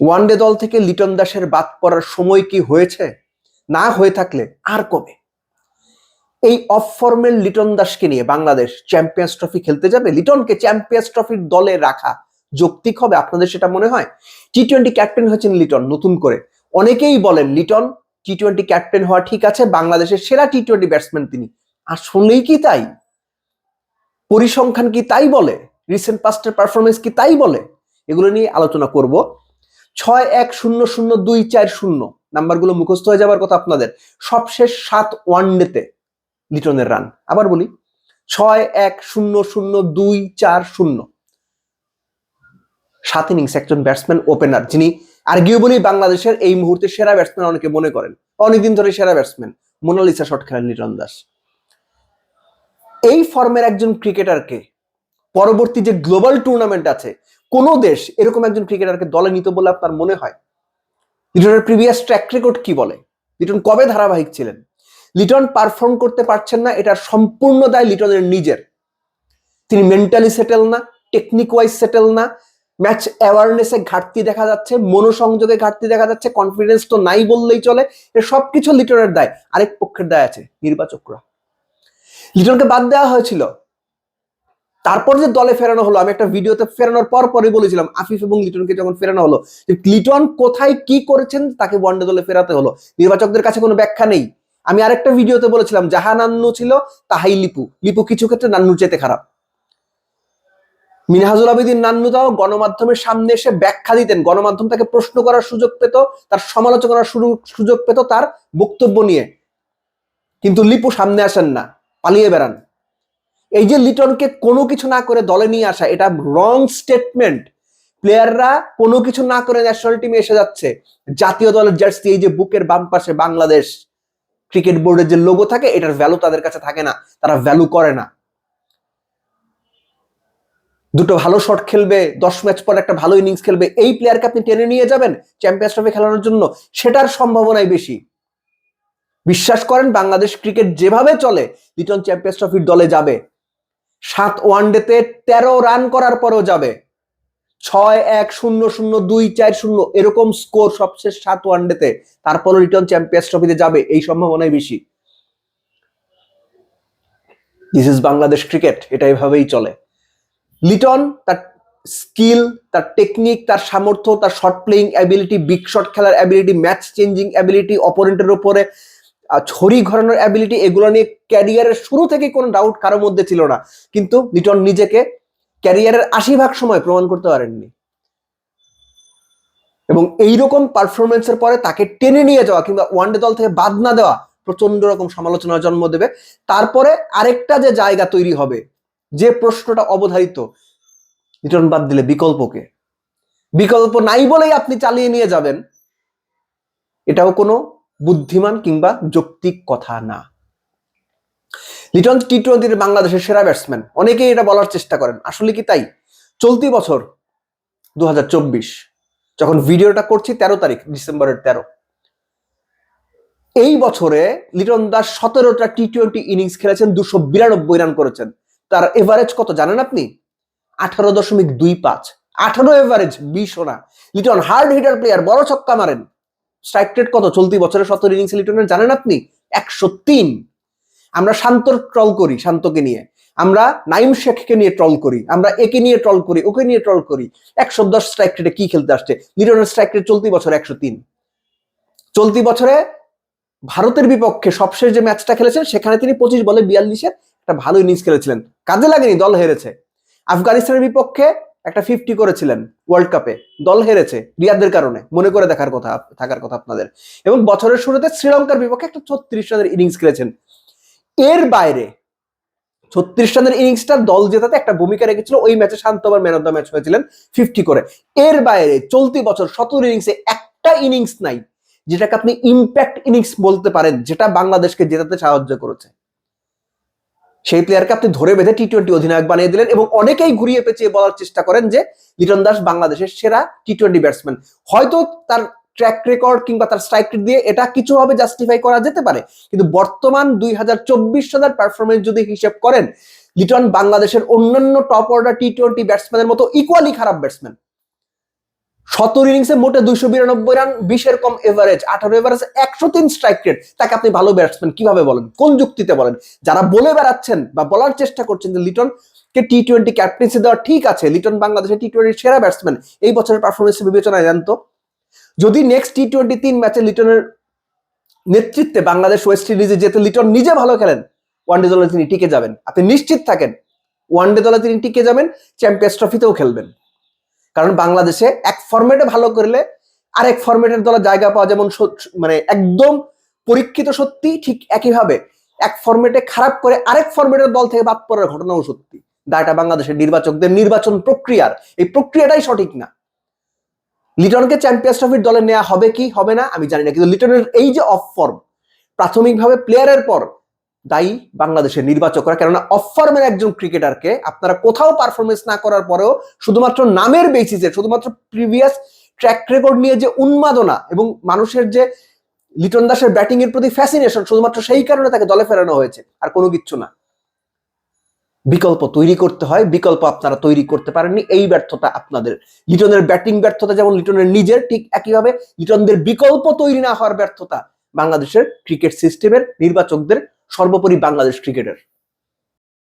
One day দল থেকে লিটন দাসের বাদ পড়ার সময় কি হয়েছে? না হয়ে থাকলে আর কবে? এই অফ ফর্মের লিটন দাসকে নিয়ে বাংলাদেশ চ্যাম্পিয়ন্স ট্রফি খেলতে যাবে। লিটনকে চ্যাম্পিয়ন্স ট্রফির দলে রাখা যৌক্তিক হবে, আপনাদের সেটা মনে হয়? টি টোয়েন্টি ক্যাপ্টেন হয়েছেন লিটন, নতুন করে। অনেকেই বলেন, লিটন টি টোয়েন্টি ক্যাপ্টেন হওয়া ঠিক আছে, বাংলাদেশের সেরা টি টোয়েন্টি ব্যাটসম্যান তিনি। আসলেই কি তাই? পরিসংখ্যান কি তাই বলে? রিসেন্ট পাস্টের পারফরমেন্স কি তাই বলে? এগুলো নিয়ে আলোচনা করব। ছয় এক শূন্য শূন্য দুই চার শূন্য নাম্বারগুলো মুখস্থ হয়ে যাবার কথা আপনাদের। সবশেষ সাত ওয়ানডেতে লিটনের রান। আবার বলি, ছয় এক শূন্য শূন্য দুই চার শূন্য। সাত ইনিংস একজন ব্যাটসম্যান, ওপেনার, যিনি আর্গিউবলি বাংলাদেশের এই মুহূর্তে সেরা ব্যাটসম্যান অনেকে মনে করেন। অনেকদিন ধরে সেরা ব্যাটসম্যান, মোনালিসা শট খেলেন লিটন দাস। এই ফর্মের একজন ক্রিকেটারকে পরবর্তী যে গ্লোবাল টুর্নামেন্ট আছে কোন দেশ এরকম একজন ক্রিকেটারকে দলে নিত বলে আপনার মনে হয়? লিটনের প্রিভিয়াস ট্র্যাক রেকর্ড কি বলে? লিটন কবে ধারাবাহিক ছিলেন? লিটন পারফর্ম করতে পারছেন না, এটা সম্পূর্ণ দায় লিটনের নিজের। তিনি মেন্টালি সেটেল না টেকনিক ওয়াইজ সেটেল না ম্যাচ অ্যাওয়ারনেসে ঘাটতি দেখা যাচ্ছে, মনোসংযোগে ঘাটতি দেখা যাচ্ছে কনফিডেন্স তো নাই বললেই চলে, এ সবকিছু লিটনের দায়। আরেক পক্ষের দায় আছে, নির্বাচকরা। লিটনকে বাদ দেওয়া হয়েছিল। তারপর যে দলে ফেরানো হলো, আমি একটা ভিডিওতে ফেরানোর পর পরে বলেছিলাম, আফিফ এবং লিটনকে যখন ফেরানো হলো, যে লিটন কোথায় কি করেছেন তাকে ওয়ানডে দলে ফেরাতে হলো। নির্বাচকদের কাছে কোনো ব্যাখ্যা নেই। আমি আরেকটা ভিডিওতে বলেছিলাম, যাহা নান্নু ছিল, তাহাই লিপু। লিপু কিছু ক্ষেত্রে নান্নুর চেতে খারাপ। মিনহাজুল আবেদিন নান্নু তাও গণমাধ্যমের সামনে এসে ব্যাখ্যা দিতেন। গণমাধ্যম তাকে প্রশ্ন করার সুযোগ পেত, তার সমালোচনা করার সুযোগ পেত তার বক্তব্য নিয়ে। কিন্তু লিপু সামনে আসেন না, পালিয়ে বেড়ান। এই যে লিটনকে কোনো কিছু না করে দলে নিয়ে আসা, এটা রং স্টেটমেন্ট প্লেয়াররা কোনো কিছু না করে ন্যাশনাল টিমে এসে যাচ্ছে। জাতীয় দলের জার্সি এই যে বুকের বাম পাশে বাংলাদেশ ক্রিকেট বোর্ডের যে লোগো থাকে, এটার ভ্যালু তাদের কাছে থাকে না, তারা ভ্যালু করে না। দুটো ভালো শট খেলবে, দশ ম্যাচ পর একটা ভালো ইনিংস খেলবে, এই প্লেয়ারকে আপনি টেনে নিয়ে যাবেন চ্যাম্পিয়ন্স ট্রফি খেলানোর জন্য? সেটার সম্ভাবনাই বেশি। বিশ্বাস করেন, বাংলাদেশ ক্রিকেট যেভাবে চলে, লিটন চ্যাম্পিয়ন্স ট্রফির দলে যাবে। সাত ওয়ানডেতে তেরো রান করার পরেও যাবে। ছয় এক শূন্য শূন্য দুই চার শূন্য এরকম স্কোর সবশেষ সাত ওয়ানডেতে। তারপরও রিটার্ন চ্যাম্পিয়ন্স ট্রফিতে যাবে, এই সম্ভাবনাই বেশি। দিস ইজ বাংলাদেশ ক্রিকেট এটা এভাবেই চলে। লিটন, তার স্কিল তার টেকনিক তার সামর্থ্য, তার short playing ability big shot খেলার অ্যাবিলিটি ম্যাচ চেঞ্জিং অ্যাবিলিটি অপোনেন্টের উপরে ছড়ি ঘরানোর অ্যাবিলিটি এগুলো নিয়ে ক্যারিয়ারের শুরু থেকে কোনো ডাউট কারোর মধ্যে ছিল না। কিন্তু লিটন নিজেকে ক্যারিয়ারের আশি ভাগ সময় প্রমাণ করতে পারেননি। এবং এইরকম পারফরমেন্সের পরে তাকে টেনে নিয়ে যাওয়া কিংবা ওয়ানডে দল থেকে বাদ না দেওয়া প্রচণ্ড রকম সমালোচনার জন্ম দেবে। তারপরে আরেকটা যে জায়গা তৈরি হবে, যে প্রশ্নটা অবধারিত, লিটন বাদ দিলে বিকল্পকে। বিকল্প নাই বলেই আপনি চালিয়ে নিয়ে যাবেন। এটাও কোনো বুদ্ধিমান কিংবা যৌক্তিক কথা না। লিটন টি টোয়েন্টির বাংলাদেশের সেরা ব্যাটসম্যান অনেকেই এটা বলার চেষ্টা করেন, আসলে কি তাই? চলতি বছর দু হাজার চব্বিশ, যখন ভিডিওটা করছি তেরো তারিখ, ডিসেম্বরের তেরো। এই বছরে লিটন দাস সতেরোটা টি টোয়েন্টি ইনিংস খেলেছেন, দুশো বিরানব্বই রান করেছেন। তার এভারেজ কত জানেন আপনি? আঠারো দশমিক দুই পাঁচ। আঠারো এভারেজ বিশ না। লিটন হার্ড হিটার প্লেয়ার বড় ছক্কা মারেন। স্ট্রাইক রেট কত? চলতি বছরের সতেরো ইনিংস লিটনের, জানেন আপনি? একশো তিন। আমরা শান্তর ট্রল করি, শান্তকে নিয়ে। আমরা নাইম শেখকে নিয়ে ট্রল করি, আমরা একে নিয়ে ট্রল করি, ওকে নিয়ে ট্রল করি। একশো দশ স্ট্রাইক রেটে কি খেলতে আসছে? লিটনের স্ট্রাইক রেট চলতি বছর একশো তিন। চলতি বছরে ভারতের বিপক্ষে সবশেষ যে ম্যাচটা খেলেছেন, সেখানে তিনি পঁচিশ বলে বিয়াল্লিশের একটা ভালো ইনিংস খেলেছিলেন। কাজে লাগেনি, দল হেরেছে। আফগানিস্তানের বিপক্ষে একটা ফিফটি করেছিলেন ওয়ার্ল্ড কাপে দল হেরেছে রিয়াদের কারণে। মনে করে দেখার কথা, থাকার কথা আপনাদের। এবং বছরের শুরুতে শ্রীলঙ্কার বিপক্ষে একটা ছত্রিশ রানের ইনিংস খেলেছেন। এর বাইরে ছত্রিশ রানের ইনিংসটা দল জেতাতে একটা ভূমিকা রেখেছিল ওই ম্যাচে Shanto over man of the match হয়েছিলেন ফিফটি করে। এর বাইরে চলতি বছর সতেরো ইনিংসে একটা ইনিংস নাই, যেটাকে আপনি ইম্প্যাক্ট ইনিংস বলতে পারেন, যেটা বাংলাদেশকে জেতাতে সাহায্য করেছে। সেই প্লেয়ারকে আপনি ধরে বেঁধে টি টোয়েন্টি অধিনায়ক বানিয়ে দিলেন এবং অনেকেই ঘুরিয়ে পেঁচিয়ে বলার চেষ্টা করেন যে লিটন দাস বাংলাদেশের সেরা টি টোয়েন্টি ব্যাটসম্যান হয়তো তার ট্র্যাক রেকর্ড কিংবা তার স্ট্রাইক রেট দিয়ে এটা কিছুভাবে জাস্টিফাই করা যেতে পারে, কিন্তু বর্তমান দুই হাজার চব্বিশ সালের পারফরমেন্স যদি হিসেব করেন, লিটন বাংলাদেশের অন্যান্য টপ অর্ডার টি টোয়েন্টি ব্যাটসম্যানের মতো ইকুয়ালি খারাপ ব্যাটসম্যান সতেরো ইনিংসে মোটে দুইশো বিরানব্বই রান বিশের কম এভারেজ আঠারো এভারেজ একশো তিন স্ট্রাইক রেট তাকে আপনি ভালো ব্যাটসম্যান কীভাবে বলেন? কোন যুক্তিতে বলেন? যারা বলে বেড়াচ্ছেন বা বলার চেষ্টা করছেন যে লিটন কে টি টোয়েন্টি ক্যাপ্টেন্সি দেওয়া ঠিক আছে, লিটন বাংলাদেশের টি টোয়েন্টির সেরা ব্যাটসম্যান এই বছরের পারফরমেন্স বিবেচনায় জানতো যদি নেক্সট টি টোয়েন্টি তিন ম্যাচে লিটনের নেতৃত্বে বাংলাদেশ ওয়েস্ট ইন্ডিজে যেতে লিটন নিজে ভালো খেলেন ওয়ানডে দলে তিনি টিকে যাবেন। আপনি নিশ্চিত থাকেন ওয়ানডে দলে তিনি টিকে যাবেন চ্যাম্পিয়ন্স ট্রফিতেও খেলবেন। কারণ বাংলাদেশে এক ফরম্যাটে ভালো করলে আরেক ফরম্যাটের দলে জায়গা পাওয়া যেমন মানে একদম পরীক্ষিত সত্যি ঠিক একইভাবে এক ফরম্যাটে খারাপ করে আরেক ফরম্যাটের দল থেকে বাদ পড়ার ঘটনাও সত্যি। দায়টা বাংলাদেশের নির্বাচকদের নির্বাচন প্রক্রিয়ার। এই প্রক্রিয়াটাই সঠিক না। লিটনকে চ্যাম্পিয়ন্স ট্রফির দলে নেওয়া হবে কি? হবে না, আমি জানি না। কিন্তু লিটনের এই যে অফ ফর্ম প্রাথমিকভাবে প্লেয়ারের পর দায়ী বাংলাদেশের নির্বাচকরা। কেননা অফ ফর্মের একজন ক্রিকেটারকে আপনারা কোথাও পারফরমেন্স না করার পরেও শুধুমাত্র নামের বেসিসে শুধুমাত্র প্রিভিয়াস ট্র্যাক রেকর্ড নিয়ে যে উন্মাদনা এবং মানুষের যে লিটন দাসের ব্যাটিং এর প্রতি ফ্যাসিনেশন শুধুমাত্র সেই কারণে তাকে দলে ফেরানো হয়েছে, আর কোনো কিচ্ছু না। বিকল্প তৈরি করতে হয়, বিকল্প আপনারা তৈরি করতে পারেননি, এই ব্যর্থতা আপনাদের। লিটনের ব্যাটিং ব্যর্থতা যেমন লিটনের নিজের, ঠিক একইভাবে লিটনদের বিকল্প তৈরি না হওয়ার ব্যর্থতা বাংলাদেশের ক্রিকেট সিস্টেমের নির্বাচকদের সর্বোপরি বাংলাদেশ ক্রিকেটের।